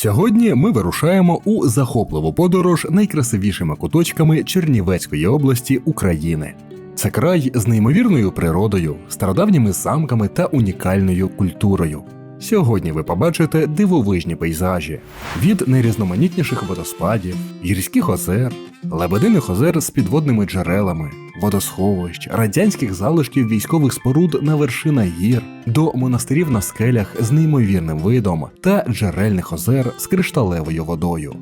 Сьогодні ми вирушаємо у захопливу подорож найкрасивішими куточками Чернівецької області України. Це край з неймовірною природою, стародавніми замками та унікальною культурою. Сьогодні ви побачите дивовижні пейзажі від найрізноманітніших водоспадів, гірських озер, лебединих озер з підводними джерелами, водосховищ, радянських залишків військових споруд на вершинах гір, до монастирів на скелях з неймовірним видом та джерельних озер з кришталевою водою.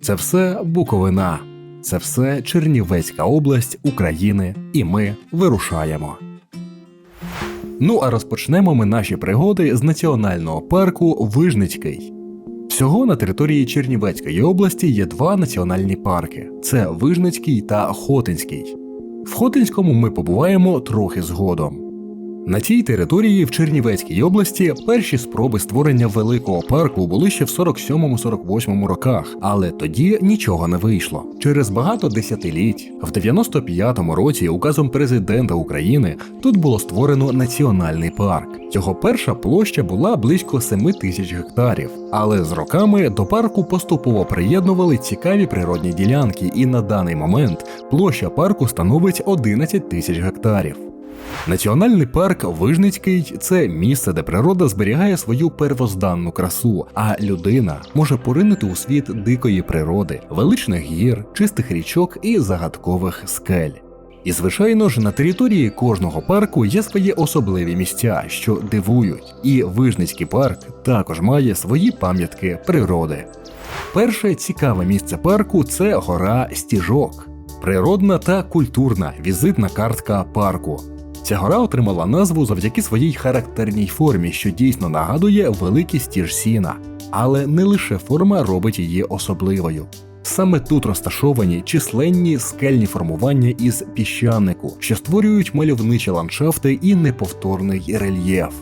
Це все Буковина, це все Чернівецька область України, і ми вирушаємо. Ну а розпочнемо ми наші пригоди з національного парку Вижницький. Всього на території Чернівецької області є два національні парки: це Вижницький та Хотинський. В Хотинському ми побуваємо трохи згодом. На цій території в Чернівецькій області перші спроби створення великого парку були ще в 47-48 роках, але тоді нічого не вийшло. Через багато десятиліть, в 95-му році, указом президента України, тут було створено національний парк. Його перша площа була близько 7 тисяч гектарів, але з роками до парку поступово приєднували цікаві природні ділянки, і на даний момент площа парку становить 11 тисяч гектарів. Національний парк Вижницький це місце, де природа зберігає свою первозданну красу, а людина може поринути у світ дикої природи, величних гір, чистих річок і загадкових скель. І, звичайно ж, на території кожного парку є свої особливі місця, що дивують, і Вижницький парк також має свої пам'ятки природи. Перше цікаве місце парку це гора Стіжок, природна та культурна візитна картка парку. Ця гора отримала назву завдяки своїй характерній формі, що дійсно нагадує великий стіж сіна. Але не лише форма робить її особливою. Саме тут розташовані численні скельні формування із піщанику, що створюють мальовничі ландшафти і неповторний рельєф.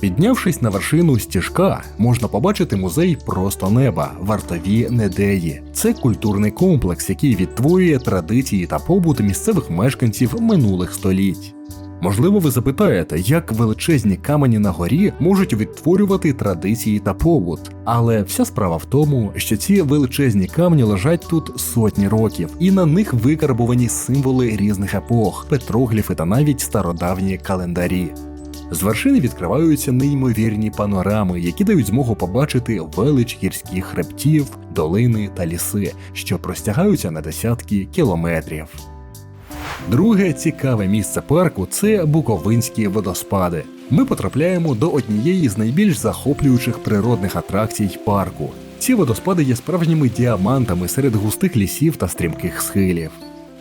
Піднявшись на вершину стіжка, можна побачити музей просто неба, вартові недеї. Це культурний комплекс, який відтворює традиції та побут місцевих мешканців минулих століть. Можливо, ви запитаєте, як величезні камені на горі можуть відтворювати традиції та побут. Але вся справа в тому, що ці величезні камні лежать тут сотні років, і на них викарбовані символи різних епох, петрогліфи та навіть стародавні календарі. З вершини відкриваються неймовірні панорами, які дають змогу побачити велич гірських хребтів, долини та ліси, що простягаються на десятки кілометрів. Друге цікаве місце парку це Буковинські водоспади. Ми потрапляємо до однієї з найбільш захоплюючих природних атракцій парку. Ці водоспади є справжніми діамантами серед густих лісів та стрімких схилів.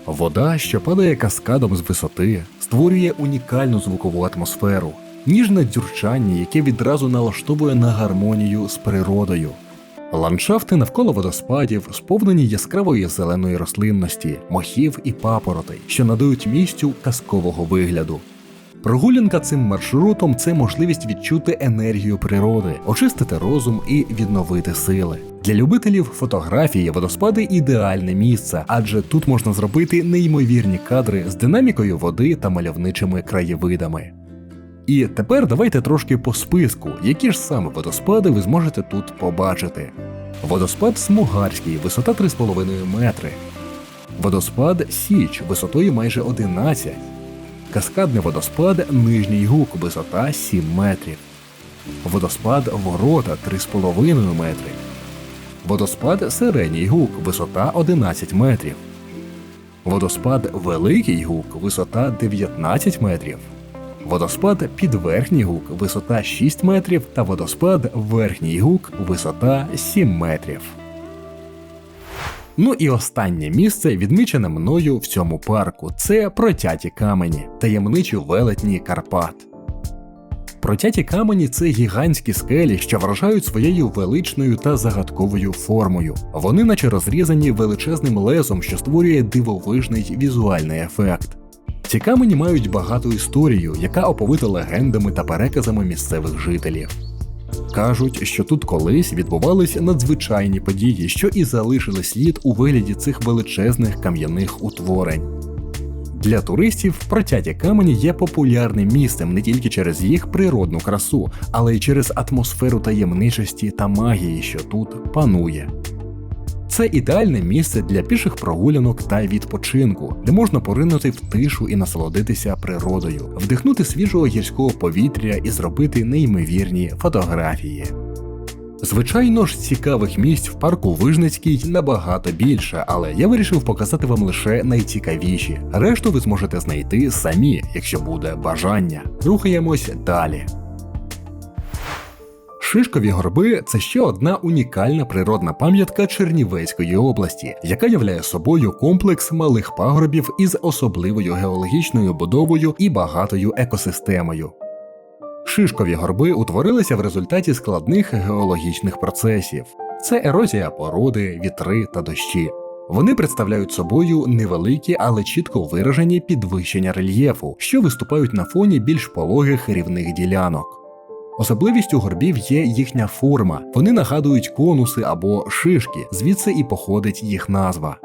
Вода, що падає каскадом з висоти, створює унікальну звукову атмосферу, ніжне дзюрчання, яке відразу налаштовує на гармонію з природою. Ландшафти навколо водоспадів сповнені яскравої зеленої рослинності, мохів і папоротей, що надають місцю казкового вигляду. Прогулянка цим маршрутом це можливість відчути енергію природи, очистити розум і відновити сили. Для любителів фотографії водоспади ідеальне місце, адже тут можна зробити неймовірні кадри з динамікою води та мальовничими краєвидами. І тепер давайте трошки по списку, які ж саме водоспади ви зможете тут побачити. Водоспад Смугарський, висота 3,5 метри. Водоспад Січ висотою майже 11. Каскадний водоспад Нижній Гук, висота 7 метрів. Водоспад Ворота 3,5 метри. Водоспад Середній Гук, висота 11 метрів. Водоспад Великий Гук, висота 19 метрів. Водоспад Підверхній Гук, висота 6 метрів та водоспад Верхній Гук, висота 7 метрів. Ну і останнє місце, відмічене мною в цьому парку, це протяті камені, таємничі велетні Карпат. Протяті камені це гігантські скелі, що вражають своєю величною та загадковою формою. Вони наче розрізані величезним лезом, що створює дивовижний візуальний ефект. Ці камені мають багату історію, яка оповита легендами та переказами місцевих жителів. Кажуть, що тут колись відбувалися надзвичайні події, що і залишили слід у вигляді цих величезних кам'яних утворень. Для туристів протяті камені є популярним місцем не тільки через їх природну красу, але й через атмосферу таємничості та магії, що тут панує. Це ідеальне місце для піших прогулянок та відпочинку, де можна поринути в тишу і насолодитися природою, вдихнути свіжого гірського повітря і зробити неймовірні фотографії. Звичайно ж, цікавих місць в парку Вижницький набагато більше, але я вирішив показати вам лише найцікавіші. Решту ви зможете знайти самі, якщо буде бажання. Рухаємось далі. Шишкові горби це ще одна унікальна природна пам'ятка Чернівецької області, яка являє собою комплекс малих пагорбів із особливою геологічною будовою і багатою екосистемою. Шишкові горби утворилися в результаті складних геологічних процесів: це ерозія породи, вітри та дощі. Вони представляють собою невеликі, але чітко виражені підвищення рельєфу, що виступають на фоні більш пологих рівних ділянок. Особливістю горбів є їхня форма, вони нагадують конуси або шишки, звідси і походить їх назва.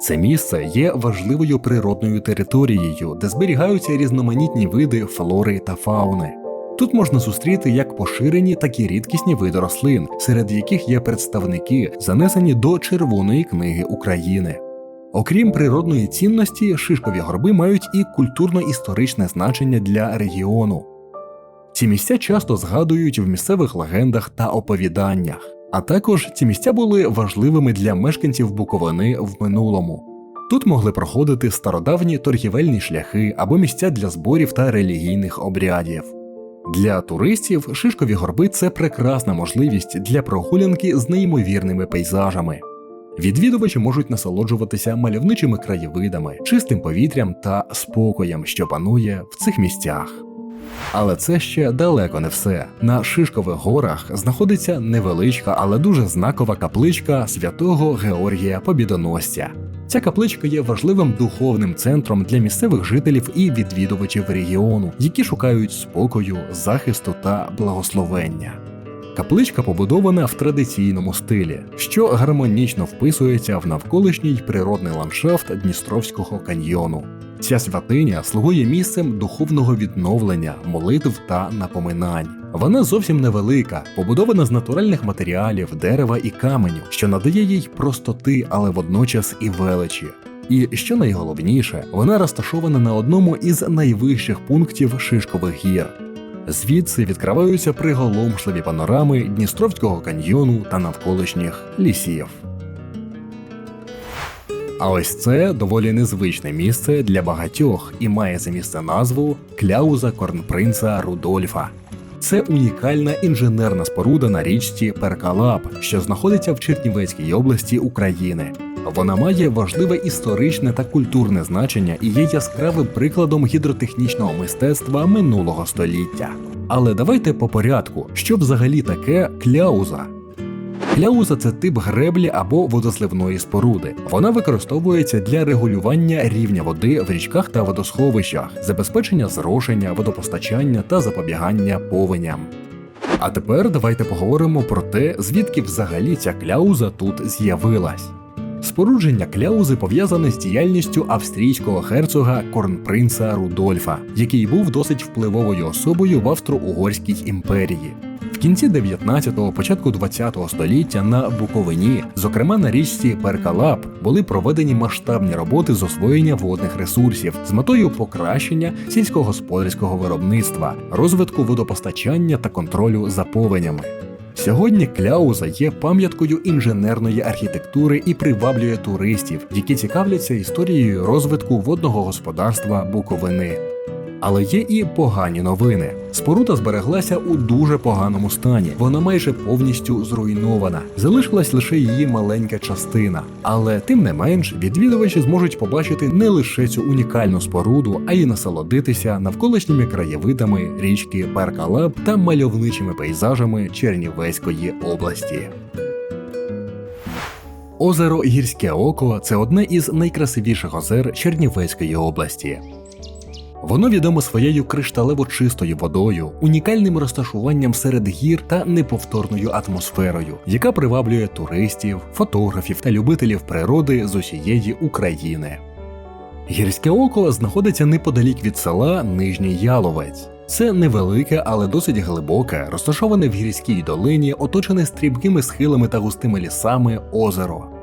Це місце є важливою природною територією, де зберігаються різноманітні види флори та фауни. Тут можна зустріти як поширені, так і рідкісні види рослин, серед яких є представники, занесені до Червоної книги України. Окрім природної цінності, шишкові горби мають і культурно-історичне значення для регіону. Ці місця часто згадують в місцевих легендах та оповіданнях, а також ці місця були важливими для мешканців Буковини в минулому. Тут могли проходити стародавні торгівельні шляхи або місця для зборів та релігійних обрядів. Для туристів Шишкові горби це прекрасна можливість для прогулянки з неймовірними пейзажами. Відвідувачі можуть насолоджуватися мальовничими краєвидами, чистим повітрям та спокоєм, що панує в цих місцях. Але це ще далеко не все. На Шишкових горах знаходиться невеличка, але дуже знакова капличка святого Георгія Побідоносця. Ця капличка є важливим духовним центром для місцевих жителів і відвідувачів регіону, які шукають спокою, захисту та благословення. Капличка побудована в традиційному стилі, що гармонічно вписується в навколишній природний ландшафт Дністровського каньйону. Ця святиня слугує місцем духовного відновлення, молитв та напоминань. Вона зовсім невелика, побудована з натуральних матеріалів, дерева і каменю, що надає їй простоти, але водночас і величі. І що найголовніше, вона розташована на одному із найвищих пунктів Шишкових гір. Звідси відкриваються приголомшливі панорами Дністровського каньйону та навколишніх лісів. А ось це доволі незвичне місце для багатьох і має за місце назву Кляуза Корнпринца Рудольфа. Це унікальна інженерна споруда на річці Перкалап, що знаходиться в Чернівецькій області України. Вона має важливе історичне та культурне значення і є яскравим прикладом гідротехнічного мистецтва минулого століття. Але давайте по порядку, що взагалі таке кляуза. Кляуза це тип греблі або водозливної споруди. Вона використовується для регулювання рівня води в річках та водосховищах, забезпечення зрошення, водопостачання та запобігання повеням. А тепер давайте поговоримо про те, звідки взагалі ця кляуза тут з'явилась. Спорудження кляузи пов'язане з діяльністю австрійського герцога Корнпринца Рудольфа, який був досить впливовою особою в Австро-Угорській імперії. Кінці 19-го, початку 20-го століття на Буковині, зокрема на річці Перкалап, були проведені масштабні роботи з освоєння водних ресурсів з метою покращення сільськогосподарського виробництва, розвитку водопостачання та контролю за повенями. Сьогодні кляуза є пам'яткою інженерної архітектури і приваблює туристів, які цікавляться історією розвитку водного господарства Буковини. Але є і погані новини. Споруда збереглася у дуже поганому стані. Вона майже повністю зруйнована. Залишилась лише її маленька частина. Але тим не менш, відвідувачі зможуть побачити не лише цю унікальну споруду, а й насолодитися навколишніми краєвидами річки Перкалаб та мальовничими пейзажами Чернівецької області. Озеро Гірське Око це одне із найкрасивіших озер Чернівецької області. Воно відомо своєю кришталево чистою водою, унікальним розташуванням серед гір та неповторною атмосферою, яка приваблює туристів, фотографів та любителів природи з усієї України. Гірське око знаходиться неподалік від села Нижній Яловець. Це невелике, але досить глибоке, розташоване в гірській долині, оточене стрімкими схилами та густими лісами озеро.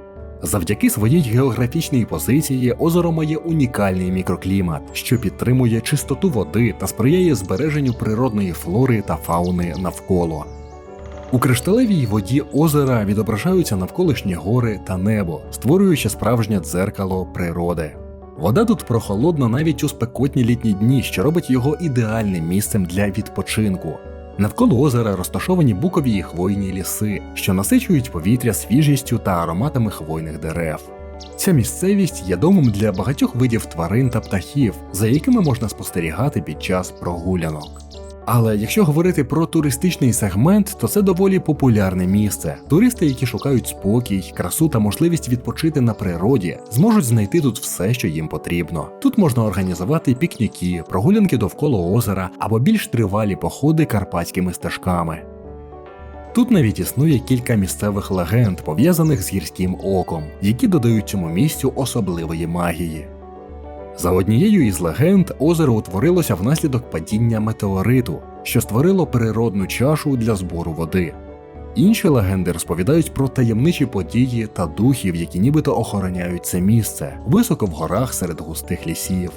Завдяки своїй географічній позиції озеро має унікальний мікроклімат, що підтримує чистоту води та сприяє збереженню природної флори та фауни навколо. У кришталевій воді озера відображаються навколишні гори та небо, створюючи справжнє дзеркало природи. Вода тут прохолодна навіть у спекотні літні дні, що робить його ідеальним місцем для відпочинку. Навколо озера розташовані букові і хвойні ліси, що насичують повітря свіжістю та ароматами хвойних дерев. Ця місцевість є домом для багатьох видів тварин та птахів, за якими можна спостерігати під час прогулянок. Але якщо говорити про туристичний сегмент, то це доволі популярне місце. Туристи, які шукають спокій, красу та можливість відпочити на природі, зможуть знайти тут все, що їм потрібно. Тут можна організувати пікніки, прогулянки довкола озера або більш тривалі походи карпатськими стежками. Тут навіть існує кілька місцевих легенд, пов'язаних з гірським оком, які додають цьому місцю особливої магії. За однією із легенд, озеро утворилося внаслідок падіння метеориту, що створило природну чашу для збору води. Інші легенди розповідають про таємничі події та духів, які нібито охороняють це місце, високо в горах серед густих лісів.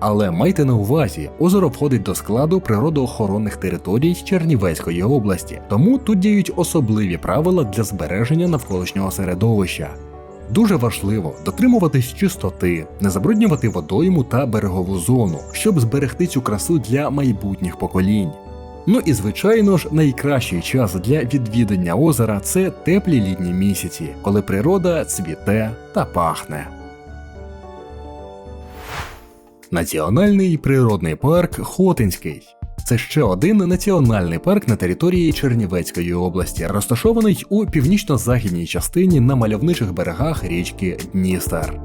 Але майте на увазі, озеро входить до складу природоохоронних територій Чернівецької області, тому тут діють особливі правила для збереження навколишнього середовища. Дуже важливо дотримуватись чистоти, не забруднювати водойму та берегову зону, щоб зберегти цю красу для майбутніх поколінь. Ну і звичайно ж, найкращий час для відвідання озера це теплі літні місяці, коли природа цвіте та пахне. Національний природний парк Хотинський. Це ще один національний парк на території Чернівецької області, розташований у північно-західній частині на мальовничих берегах річки Дністер.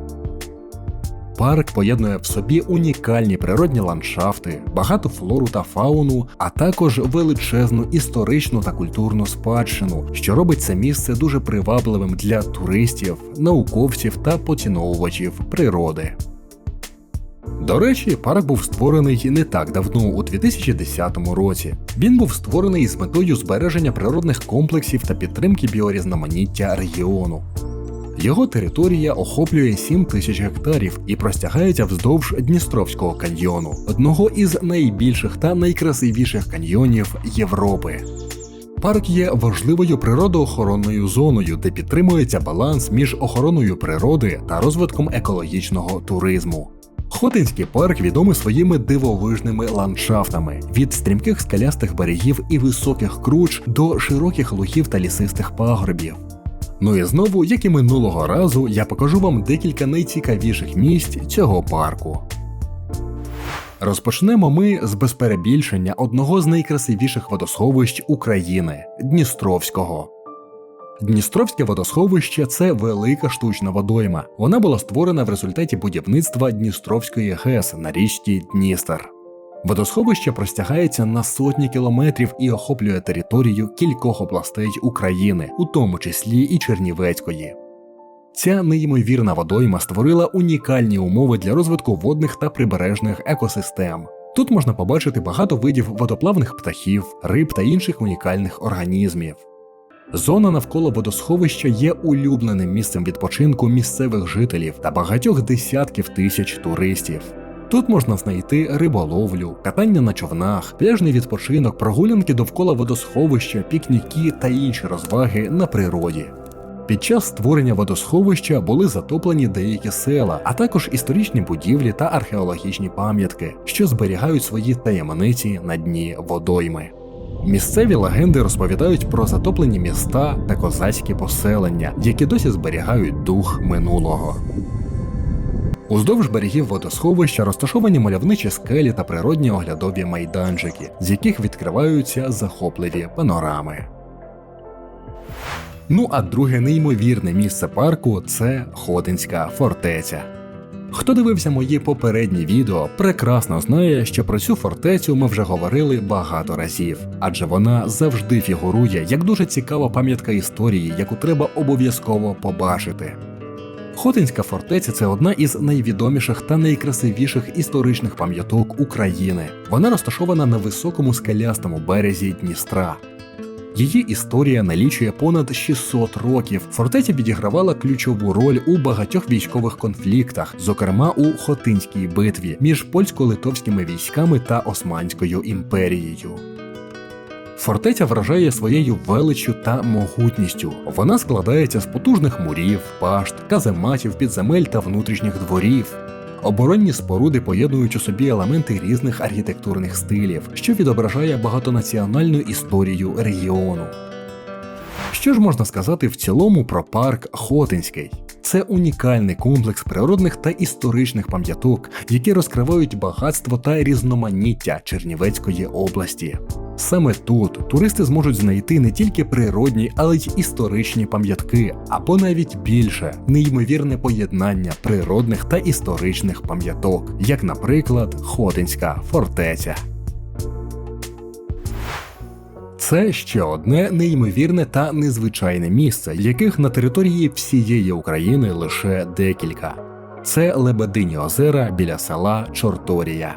Парк поєднує в собі унікальні природні ландшафти, багату флору та фауну, а також величезну історичну та культурну спадщину, що робить це місце дуже привабливим для туристів, науковців та поціновувачів природи. До речі, парк був створений не так давно, у 2010 році. Він був створений з метою збереження природних комплексів та підтримки біорізноманіття регіону. Його територія охоплює 7 тисяч гектарів і простягається вздовж Дністровського каньйону, одного із найбільших та найкрасивіших каньйонів Європи. Парк є важливою природоохоронною зоною, де підтримується баланс між охороною природи та розвитком екологічного туризму. Хотинський парк відомий своїми дивовижними ландшафтами від стрімких скалястих берегів і високих круч до широких лугів та лісистих пагорбів. Ну і знову, як і минулого разу, я покажу вам декілька найцікавіших місць цього парку. Розпочнемо ми з безперебільшення одного з найкрасивіших водосховищ України Дністровського. Дністровське водосховище це велика штучна водойма. Вона була створена в результаті будівництва Дністровської ГЕС на річці Дністер. Водосховище простягається на сотні кілометрів і охоплює територію кількох областей України, у тому числі і Чернівецької. Ця неймовірна водойма створила унікальні умови для розвитку водних та прибережних екосистем. Тут можна побачити багато видів водоплавних птахів, риб та інших унікальних організмів. Зона навколо водосховища є улюбленим місцем відпочинку місцевих жителів та багатьох десятків тисяч туристів. Тут можна знайти риболовлю, катання на човнах, пляжний відпочинок, прогулянки довкола водосховища, пікніки та інші розваги на природі. Під час створення водосховища були затоплені деякі села, а також історичні будівлі та археологічні пам'ятки, що зберігають свої таємниці на дні водойми. Місцеві легенди розповідають про затоплені міста та козацькі поселення, які досі зберігають дух минулого. Уздовж берегів водосховища розташовані мальовничі скелі та природні оглядові майданчики, з яких відкриваються захопливі панорами. Ну а друге неймовірне місце парку це Ходинська фортеця. Хто дивився мої попередні відео, прекрасно знає, що про цю фортецю ми вже говорили багато разів, адже вона завжди фігурує як дуже цікава пам'ятка історії, яку треба обов'язково побачити. Хотинська фортеця це одна із найвідоміших та найкрасивіших історичних пам'яток України. Вона розташована на високому скелястому березі Дністра. Її історія налічує понад 600 років. Фортеця відігравала ключову роль у багатьох військових конфліктах, зокрема у Хотинській битві між польсько-литовськими військами та Османською імперією. Фортеця вражає своєю величчю та могутністю. Вона складається з потужних мурів, пашт, казематів, підземель та внутрішніх дворів. Оборонні споруди поєднують у собі елементи різних архітектурних стилів, що відображає багатонаціональну історію регіону. Що ж можна сказати в цілому про парк Хотинський? Це унікальний комплекс природних та історичних пам'яток, які розкривають багатство та різноманіття Чернівецької області. Саме тут туристи зможуть знайти не тільки природні, але й історичні пам'ятки, або навіть більше неймовірне поєднання природних та історичних пам'яток, як, наприклад, Хотинська фортеця. Це ще одне неймовірне та незвичайне місце, яких на території всієї України лише декілька. Це Лебедині озера біля села Чорторія.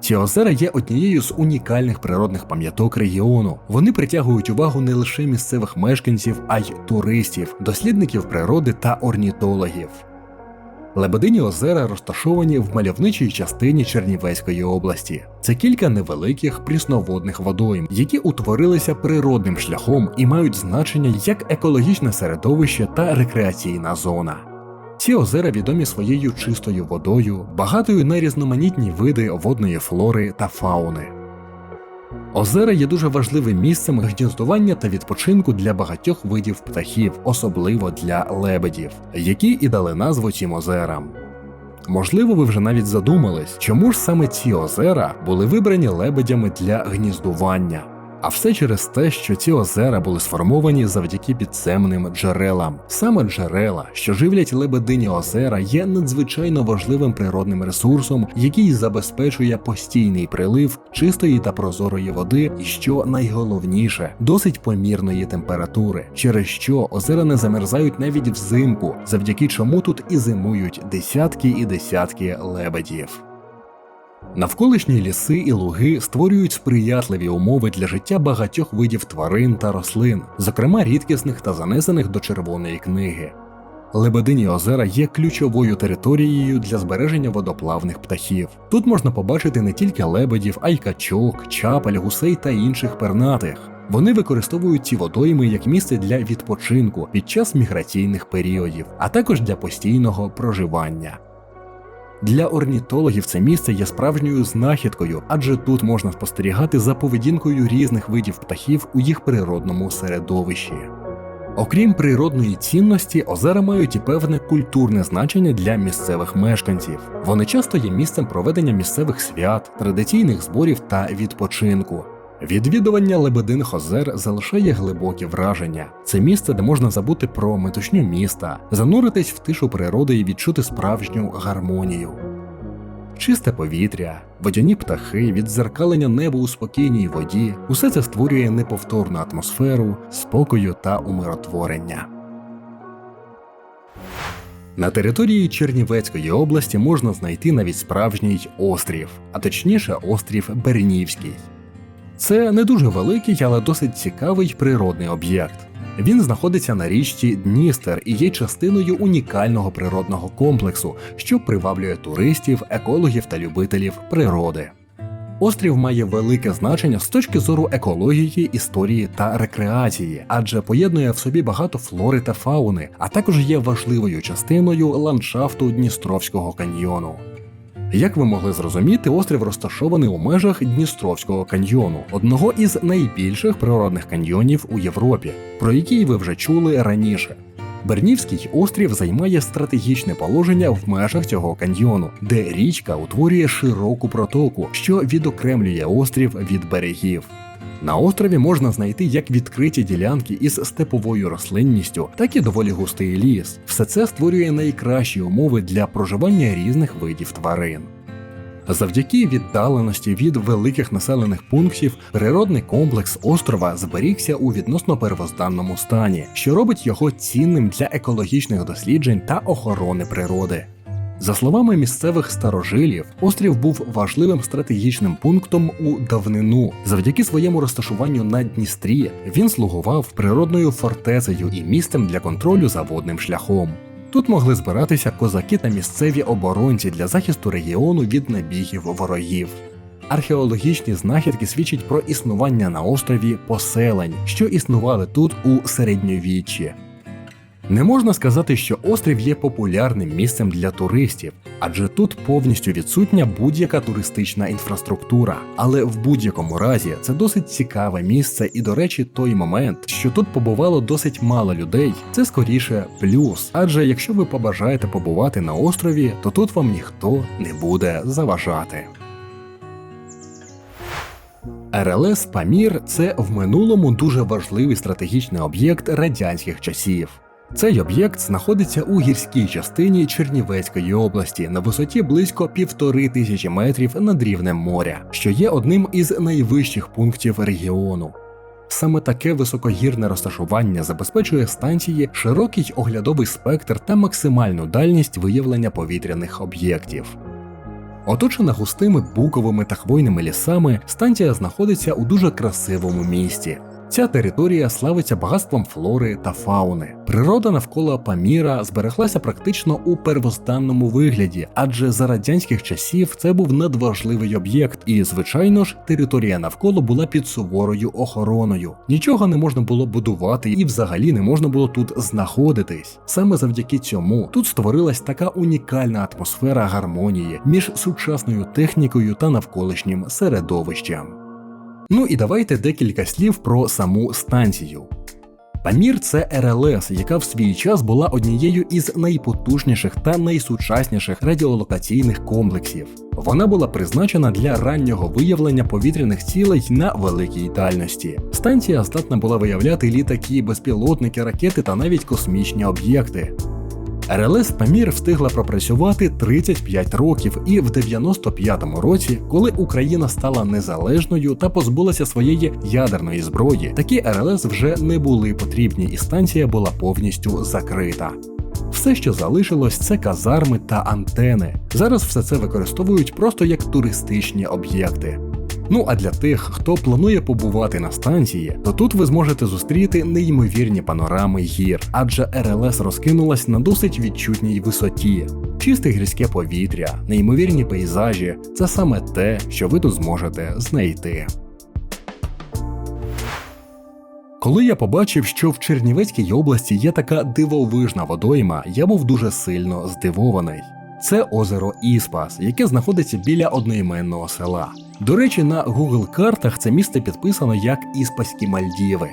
Ці озера є однією з унікальних природних пам'яток регіону. Вони притягують увагу не лише місцевих мешканців, а й туристів, дослідників природи та орнітологів. Лебедині озера розташовані в мальовничій частині Чернівецької області. Це кілька невеликих прісноводних водойм, які утворилися природним шляхом і мають значення як екологічне середовище та рекреаційна зона. Ці озера відомі своєю чистою водою, багатою на різноманітні види водної флори та фауни. Озера є дуже важливим місцем гніздування та відпочинку для багатьох видів птахів, особливо для лебедів, які і дали назву цим озерам. Можливо, ви вже навіть задумались, чому ж саме ці озера були вибрані лебедями для гніздування. А все через те, що ці озера були сформовані завдяки підземним джерелам. Саме джерела, що живлять лебедині озера, є надзвичайно важливим природним ресурсом, який забезпечує постійний прилив чистої та прозорої води, і що найголовніше, досить помірної температури, через що озера не замерзають навіть взимку, завдяки чому тут і зимують десятки і десятки лебедів. Навколишні ліси і луги створюють сприятливі умови для життя багатьох видів тварин та рослин, зокрема рідкісних та занесених до червоної книги. Лебедині озера є ключовою територією для збереження водоплавних птахів. Тут можна побачити не тільки лебедів, а й качок, чапель, гусей та інших пернатих. Вони використовують ці водойми як місце для відпочинку під час міграційних періодів, а також для постійного проживання. Для орнітологів це місце є справжньою знахідкою, адже тут можна спостерігати за поведінкою різних видів птахів у їх природному середовищі. Окрім природної цінності, озера мають і певне культурне значення для місцевих мешканців. Вони часто є місцем проведення місцевих свят, традиційних зборів та відпочинку. Відвідування Лебединих озер залишає глибокі враження. Це місце, де можна забути про метушню міста, зануритись в тишу природи і відчути справжню гармонію. Чисте повітря, водяні птахи, віддзеркалення неба у спокійній воді усе це створює неповторну атмосферу, спокою та умиротворення. На території Чернівецької області можна знайти навіть справжній острів, а точніше острів Бернівський. Це не дуже великий, але досить цікавий природний об'єкт. Він знаходиться на річці Дністер і є частиною унікального природного комплексу, що приваблює туристів, екологів та любителів природи. Острів має велике значення з точки зору екології, історії та рекреації, адже поєднує в собі багато флори та фауни, а також є важливою частиною ландшафту Дністровського каньйону. Як ви могли зрозуміти, острів розташований у межах Дністровського каньйону, одного із найбільших природних каньйонів у Європі, про який ви вже чули раніше. Бернівський острів займає стратегічне положення в межах цього каньйону, де річка утворює широку протоку, що відокремлює острів від берегів. На острові можна знайти як відкриті ділянки із степовою рослинністю, так і доволі густий ліс. Все це створює найкращі умови для проживання різних видів тварин. Завдяки віддаленості від великих населених пунктів, природний комплекс острова зберігся у відносно первозданному стані, що робить його цінним для екологічних досліджень та охорони природи. За словами місцевих старожилів, острів був важливим стратегічним пунктом у давнину. Завдяки своєму розташуванню на Дністрі він слугував природною фортецею і місцем для контролю за водним шляхом. Тут могли збиратися козаки та місцеві оборонці для захисту регіону від набігів ворогів. Археологічні знахідки свідчать про існування на острові поселень, що існували тут у середньовіччі. Не можна сказати, що острів є популярним місцем для туристів, адже тут повністю відсутня будь-яка туристична інфраструктура. Але в будь-якому разі це досить цікаве місце, і, до речі, той момент, що тут побувало досить мало людей, це скоріше плюс. Адже якщо ви побажаєте побувати на острові, то тут вам ніхто не буде заважати. РЛС Памір це в минулому дуже важливий стратегічний об'єкт радянських часів. Цей об'єкт знаходиться у гірській частині Чернівецької області на висоті близько півтори тисячі метрів над рівнем моря, що є одним із найвищих пунктів регіону. Саме таке високогірне розташування забезпечує станції широкий оглядовий спектр та максимальну дальність виявлення повітряних об'єктів. Оточена густими буковими та хвойними лісами, станція знаходиться у дуже красивому місті. Ця територія славиться багатством флори та фауни. Природа навколо Паміра збереглася практично у первозданному вигляді, адже за радянських часів це був надважливий об'єкт, і, звичайно ж, територія навколо була під суворою охороною. Нічого не можна було будувати і взагалі не можна було тут знаходитись. Саме завдяки цьому тут створилась така унікальна атмосфера гармонії між сучасною технікою та навколишнім середовищем. Ну і давайте декілька слів про саму станцію. Памір це РЛС, яка в свій час була однією із найпотужніших та найсучасніших радіолокаційних комплексів. Вона була призначена для раннього виявлення повітряних цілей на великій дальності. Станція здатна була виявляти літаки, безпілотники, ракети та навіть космічні об'єкти. РЛС Памір встигла пропрацювати 35 років, і в 95-му році, коли Україна стала незалежною та позбулася своєї ядерної зброї, такі РЛС вже не були потрібні, і станція була повністю закрита. Все, що залишилось, це казарми та антени. Зараз все це використовують просто як туристичні об'єкти. Ну а для тих, хто планує побувати на станції, то тут ви зможете зустріти неймовірні панорами гір, адже РЛС розкинулась на досить відчутній висоті. Чисте гірське повітря, неймовірні пейзажі це саме те, що ви тут зможете знайти. Коли я побачив, що в Чернівецькій області є така дивовижна водойма, я був дуже сильно здивований. Це озеро Іспас, яке знаходиться біля одноіменного села. До речі, на Google картах це місце підписано як Іспаські Мальдіви.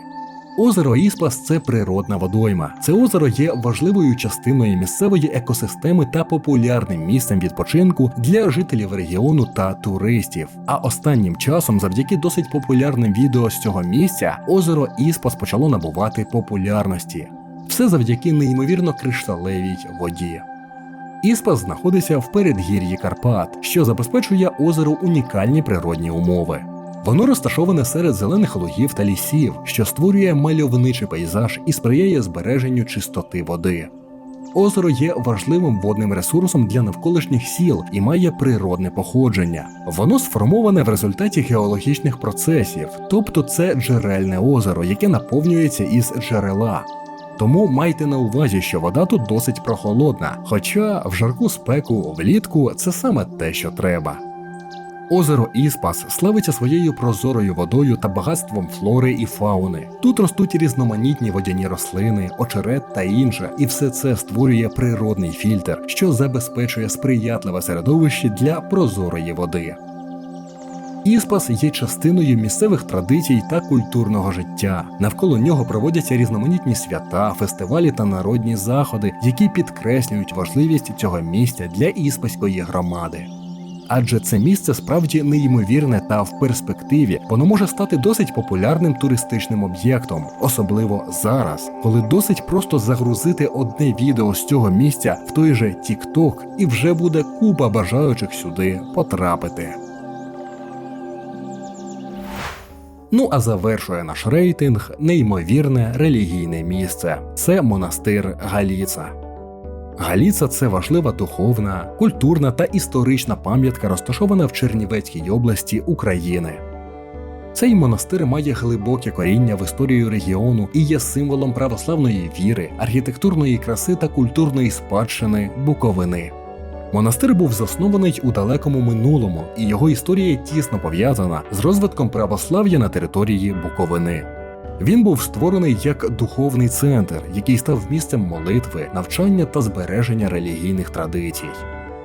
Озеро Іспас це природна водойма. Це озеро є важливою частиною місцевої екосистеми та популярним місцем відпочинку для жителів регіону та туристів. А останнім часом, завдяки досить популярним відео з цього місця, озеро Іспас почало набувати популярності. Все завдяки неймовірно кришталевій воді. Іспас знаходиться в передгір'ї Карпат, що забезпечує озеру унікальні природні умови. Воно розташоване серед зелених лугів та лісів, що створює мальовничий пейзаж і сприяє збереженню чистоти води. Озеро є важливим водним ресурсом для навколишніх сіл і має природне походження. Воно сформоване в результаті геологічних процесів, тобто це джерельне озеро, яке наповнюється із джерела. Тому майте на увазі, що вода тут досить прохолодна, хоча в жарку спеку влітку це саме те, що треба. Озеро Іспас славиться своєю прозорою водою та багатством флори і фауни. Тут ростуть різноманітні водяні рослини, очерет та інше, і все це створює природний фільтр, що забезпечує сприятливе середовище для прозорої води. Іспас є частиною місцевих традицій та культурного життя. Навколо нього проводяться різноманітні свята, фестивалі та народні заходи, які підкреслюють важливість цього місця для іспаської громади. адже це місце справді неймовірне та в перспективі воно може стати досить популярним туристичним об'єктом, особливо зараз, коли досить просто загрузити одне відео з цього місця в той же TikTok і вже буде купа бажаючих сюди потрапити. Ну а завершує наш рейтинг неймовірне релігійне місце це монастир Галіца. Галіца це важлива духовна, культурна та історична пам'ятка, розташована в Чернівецькій області України. Цей монастир має глибоке коріння в історію регіону і є символом православної віри, архітектурної краси та культурної спадщини Буковини. Монастир був заснований у далекому минулому, і його історія тісно пов'язана з розвитком православ'я на території Буковини. Він був створений як духовний центр, який став місцем молитви, навчання та збереження релігійних традицій.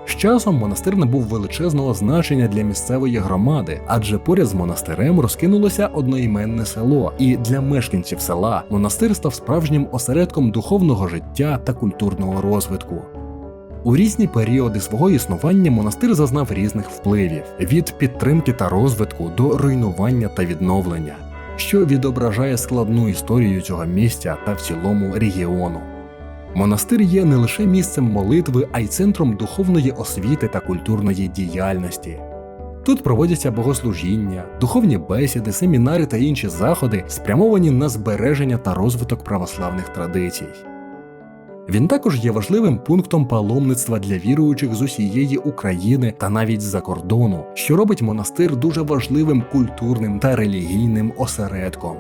З часом монастир набув величезного значення для місцевої громади, адже поряд з монастирем розкинулося одноіменне село, і для мешканців села монастир став справжнім осередком духовного життя та культурного розвитку. У різні періоди свого існування монастир зазнав різних впливів від підтримки та розвитку до руйнування та відновлення, що відображає складну історію цього місця та в цілому регіону. Монастир є не лише місцем молитви, а й центром духовної освіти та культурної діяльності. Тут проводяться богослужіння, духовні бесіди, семінари та інші заходи, спрямовані на збереження та розвиток православних традицій. Він також є важливим пунктом паломництва для віруючих з усієї України та навіть з-за кордону, що робить монастир дуже важливим культурним та релігійним осередком.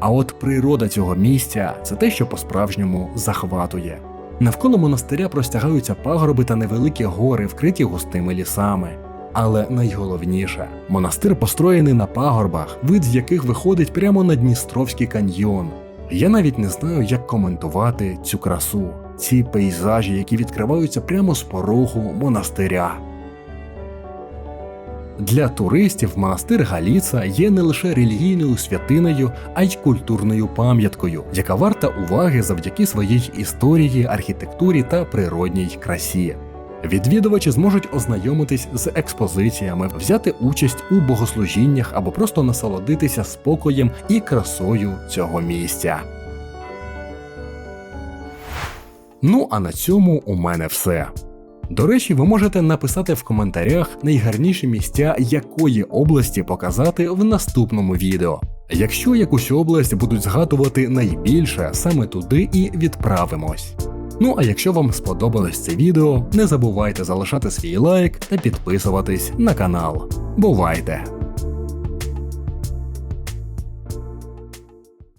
А от природа цього місця це те, що по-справжньому захватує. Навколо монастиря простягаються пагорби та невеликі гори, вкриті густими лісами. Але найголовніше, монастир построєний на пагорбах, вид з яких виходить прямо на Дністровський каньйон. Я навіть не знаю, як коментувати цю красу, ці пейзажі, які відкриваються прямо з порогу монастиря. Для туристів монастир Галіца є не лише релігійною святиною, а й культурною пам'яткою, яка варта уваги завдяки своїй історії, архітектурі та природній красі. Відвідувачі зможуть ознайомитись з експозиціями, взяти участь у богослужіннях або просто насолодитися спокоєм і красою цього місця. Ну а на цьому у мене все. До речі, ви можете написати в коментарях найгарніші місця якої області показати в наступному відео. Якщо якусь область будуть згадувати найбільше, саме туди і відправимось. Ну а якщо вам сподобалось це відео, не забувайте залишати свій лайк та підписуватись на канал. Бувайте!